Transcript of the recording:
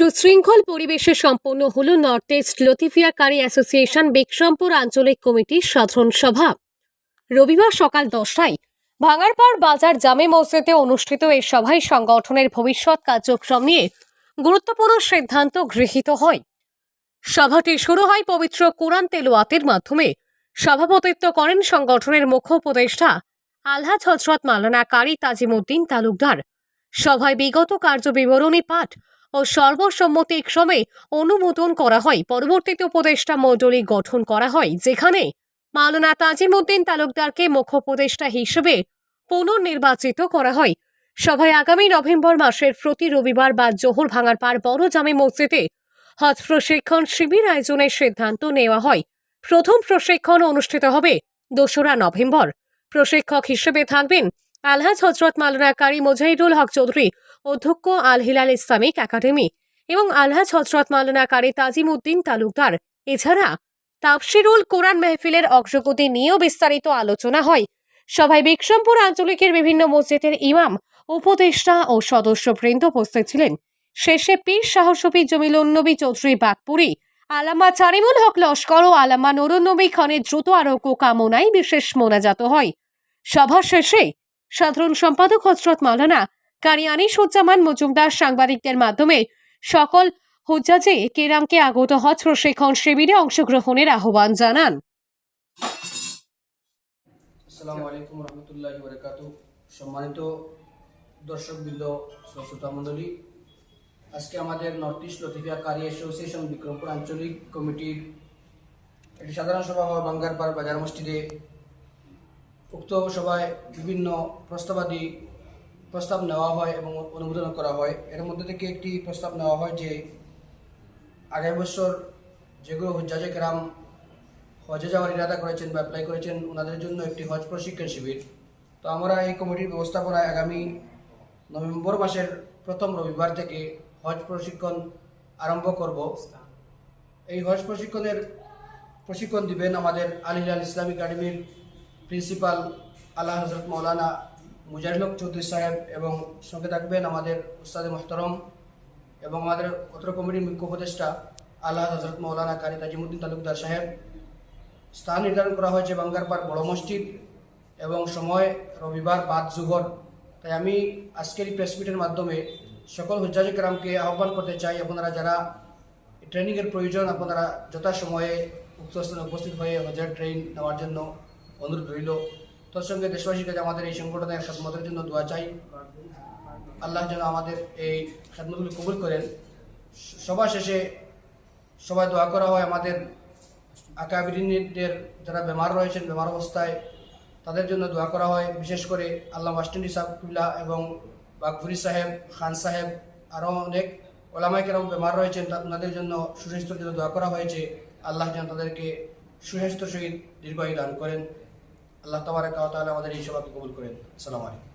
সুশৃঙ্খল পরিবেশে সম্পন্ন হল north east Latifia Qari association Bekshampur আঞ্চলিক কমিটির সাধারণ সভা। রবিবার সকাল দশটায় ভাঙারপাড় বাজার জামে মসজিদে অনুষ্ঠিত এই সভায় সংগঠনের ভবিষ্যৎ কার্যক্রম নিয়ে গুরুত্বপূর্ণ সিদ্ধান্ত গৃহীত হয়। সভাটি শুরু হয় পবিত্র কোরআন তেলোয়াতের মাধ্যমে। সভাপতিত্ব করেন সংগঠনের মুখ্য উপদেষ্টা আলহাজ হজরত মালানা কারি তাজিমুদ্দিন তালুকদার। সভায় বিগত কার্যবিবরণী পাঠ ও সর্বসম্মতি সর্বসম্মতিক্রমে অনুমোদন করা হয়। পরবর্তীতে উপদেষ্টা মণ্ডলী গঠন করা হয়, যেখানে মাওলানা তাজিমুদ্দিন তালুকদারকে মুখ্য উপদেষ্টা হিসেবে পুনর্নির্বাচিত করা হয়। সভায় আগামী নভেম্বর মাসের প্রতি রবিবার বা জোহর ভাঙার পার বড় জামে মসজিদে হজ প্রশিক্ষণ শিবির আয়োজনের সিদ্ধান্ত নেওয়া হয়। প্রথম প্রশিক্ষণ অনুষ্ঠিত হবে দোসরা নভেম্বর। প্রশিক্ষক হিসেবে থাকবেন আলহাজ হজরত মাওলানা কারি মুজাহিদুল হক চৌধুরী। অধ্যক্ষ আল হিলাল ইসলামিক একাডেমি এবং আলহাজ হজরত কারি তাজিম উদ্দিন তালুকদার। এছাড়া তাফসিরুল কোরআন মেহফিলের অগ্রগতি নিয়েও বিস্তারিত আলোচনা হয়। সভায় বিক্রমপুর আঞ্চলিকের বিভিন্ন মসজিদের ইমাম, উপদেষ্টা ও সদস্যবৃন্দ উপস্থিত ছিলেন। শেষে পীর সাহসফি জমিলুন্নবী চৌধুরী বাগপুরি, আলামা চারিমুল হক লস্কর ও আলামা নুরুন্নবী খানের দ্রুত আরোগ্য কামনায় বিশেষ মোনাজাত হয়। সভা শেষে সাধারণ সম্পাদক হজরত মাওলানা কারি আনিসুজ্জামান মজুমদার সাংবাদিকদের মাধ্যমে সকল হুজ্জাজে কেরামকে আগত হজ প্রশিক্ষণ শিবিরে অংশগ্রহণের আহ্বান জানান। আসসালামু আলাইকুম রহমতুল্লাহ বরকাত সম্মানিত দর্শকবৃন্দ, শ্রোতা মণ্ডলী, আজকে আমাদের north east Latifia Qari association Bikrampur আঞ্চলিক কমিটির একটি সাধারণ সভা হওয়া বাঙ্গারপাড় বাজার মসজিদে উক্ত সভায় বিভিন্ন প্রস্তাবাদি প্রস্তাব নেওয়া হয় এবং অনুমোদন করা হয়। এর মধ্যে থেকে একটি প্রস্তাব নেওয়া হয় যে, আগামী বছর যেগুলো হজ্জাজে গ্রাম হজে যাওয়ার ইরাদা করেছেন বা অ্যাপ্লাই করেছেন ওনাদের জন্য একটি হজ প্রশিক্ষণ শিবির। তো আমরা এই কমিটির ব্যবস্থাপনায় আগামী নভেম্বর মাসের প্রথম রবিবার থেকে হজ প্রশিক্ষণ আরম্ভ করব। এই হজ প্রশিক্ষণের প্রশিক্ষণ দিবেন আমাদের আল হিলাল ইসলামিক একাডেমির প্রিন্সিপাল আল্লাহ হজরত মৌলানা মুজাহিলক চৌধুরী সাহেব এবং সঙ্গে থাকবেন আমাদের উস্তাদ মোহতরম এবং আমাদের অত্র কমিটির মুখ্য উপদেষ্টা আল্লাহ হজরত মৌলানা কারি তাজিমুদ্দিন তালুকদার সাহেব। স্থান নির্ধারণ করা হয়েছে বাঙ্গারপাড় বড় মসজিদ এবং সময় রবিবার বাদ জুহর। তাই আমি আজকের এই প্রেস মিটের মাধ্যমে সকল হুজ্জাজি গ্রামকে আহ্বান করতে চাই, আপনারা যারা ট্রেনিংয়ের প্রয়োজন, আপনারা যথাসময়ে উক্ত স্থানে উপস্থিত হয়ে হজের ট্রেন নেওয়ার জন্য অনুরোধ রইল। তোর সঙ্গে দেশবাসীর কাছে আমাদের এই সংগঠনের খেদমতের জন্য দোয়া চাই। আল্লাহ যেন আমাদের এই খেদমতগুলি কবুল করেন। সবার শেষে সবাই দোয়া করা হয় আমাদের আকাবিরিনদের যারা বেমার রয়েছেন, বেমার অবস্থায়, তাদের জন্য দোয়া করা হয়। বিশেষ করে আল্লাহ মাস্টানি সাহবুল্লাহ এবং বাগফুরি সাহেব, খান সাহেব আরও অনেক ওলামাই কেরাম বেমার রয়েছেন তাদের জন্য সুস্বাস্থ্যের জন্য দোয়া করা হয়েছে। আল্লাহ যেন তাদেরকে সুস্বাস্থ্য সহিত দীর্ঘায়ু দান করেন। আল্লাহ তাবারাক ওয়া আমাদের এই সভাকে কবুল করেন। আসসালামু আলাইকুম।